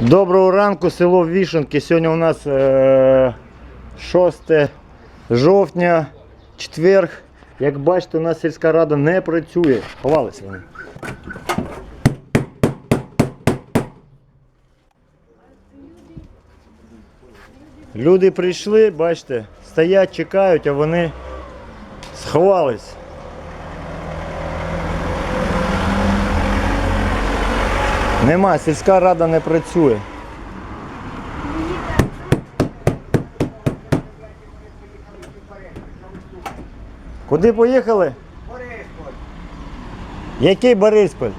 Доброго ранку, село Вішенки. Сьогодні у нас е, 6 жовтня, четверг. Як бачите, у нас сільська рада не працює. Ховалися вони. Люди прийшли, бачите, стоять, чекають, а вони сховались. Нема, сільська рада не працює. Куди поїхали? Борисполь. Який Борисполь?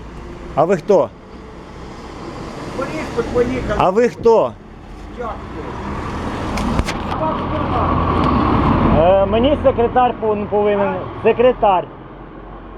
А ви хто? Борисполь поїхав. А ви хто? Е, мені секретар пов- повинен. Секретар.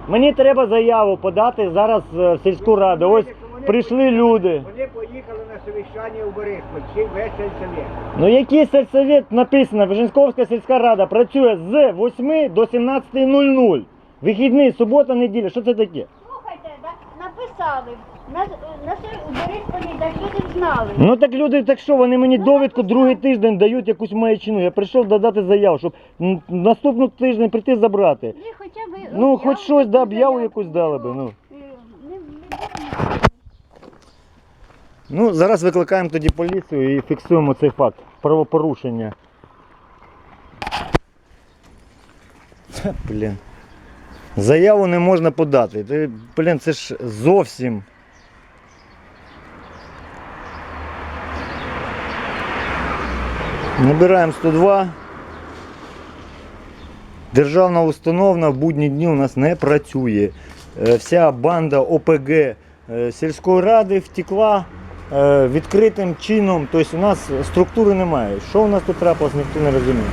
Мені треба заяву подати зараз е, в сільську раду. Ось прийшли люди. Вони поїхали на совіщання у Борисполь, чи весь сельсовет. Ну який сельсовет написано, Виженськовська сільська рада працює з 8 до 17.00. Вихідний, субота, неділя. Що це таке? Слухайте, так написали. На, на се- у Борисполі, так люди знали. Ну так люди, так що вони мені довідку другий тиждень дають якусь маячину. Я прийшов додати заяву, щоб м, наступного тижня прийти забрати. Ви хоча б Ну, хоч щось, да, об'яву якусь дали би, ну. е, не- не- Ну, зараз викликаємо тоді поліцію і фіксуємо цей факт правопорушення. Блін. Заяву не можна подати. Ти, Блін, це ж зовсім. Набираємо 102. Державна установа в будні дні у нас не працює. Е, Вся банда ОПГ е, сільської ради втекла відкритим чином. Тобто у нас структури немає. Що у нас тут трапилось, ніхто не розуміє.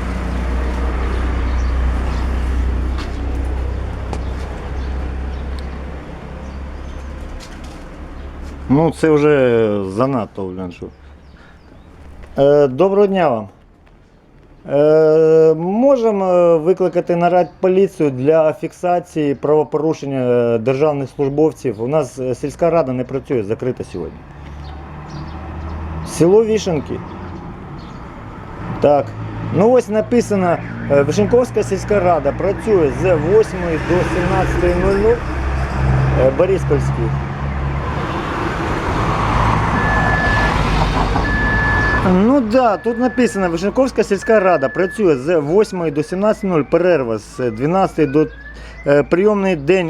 Ну, це вже занадто, блін, що. Е, доброго дня вам. Е, можемо викликати наряд поліцію для фіксації правопорушення е, державних службовців. У нас е, сільська рада не працює, закрита сьогодні. Село Вішенки. Так. Ну ось написано, е, Вишенковська сільська рада працює з 8 до 17.00 е, Бориспольський. Ну так, да, тут написано, Вишняковська сільська рада працює з 8 до 17.00, перерва з 12 до е, прийомний день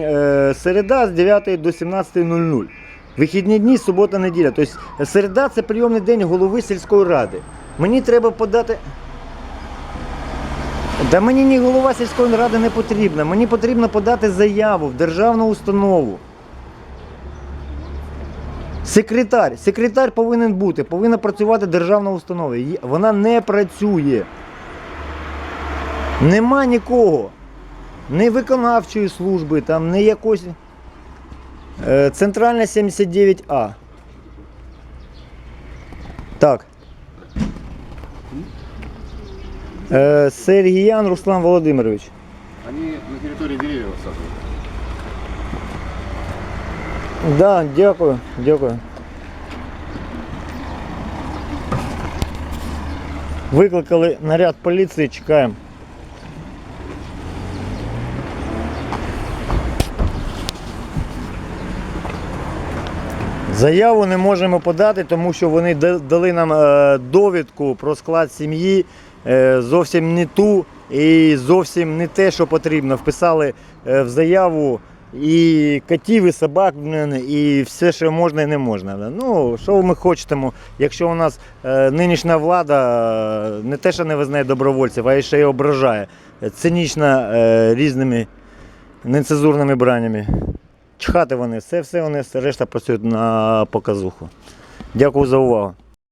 середа з 9 до 17.00. Вихідні дні, субота, неділя. Тобто середа це прийомний день голови сільської ради. Мені треба подати. Да мені ні голова сільської ради не потрібна. Мені потрібно подати заяву в державну установу. Секретар. Секретар повинен бути, повинна працювати державна установа. Вона не працює. Нема нікого. Ні виконавчої служби, там, ні якось. Е, Центральна 79А. Так. Е, Сергіян Руслан Володимирович. Они на территории деревьев высаживают. Да, дякую, дякую. Викликали наряд поліції, чекаємо. Заяву не можемо подати, тому що вони дали нам е, довідку про склад сім'ї е, зовсім не ту і зовсім не те, що потрібно. Вписали е, в заяву і котів, і собак, і все, що можна і не можна. Ну, що ми хочемо, якщо у нас нинішня влада не те, що не визнає добровольців, а ще й ображає цинічно різними нецензурними бранями. Чхати вони, все, все вони, решта працюють на показуху. Дякую за увагу.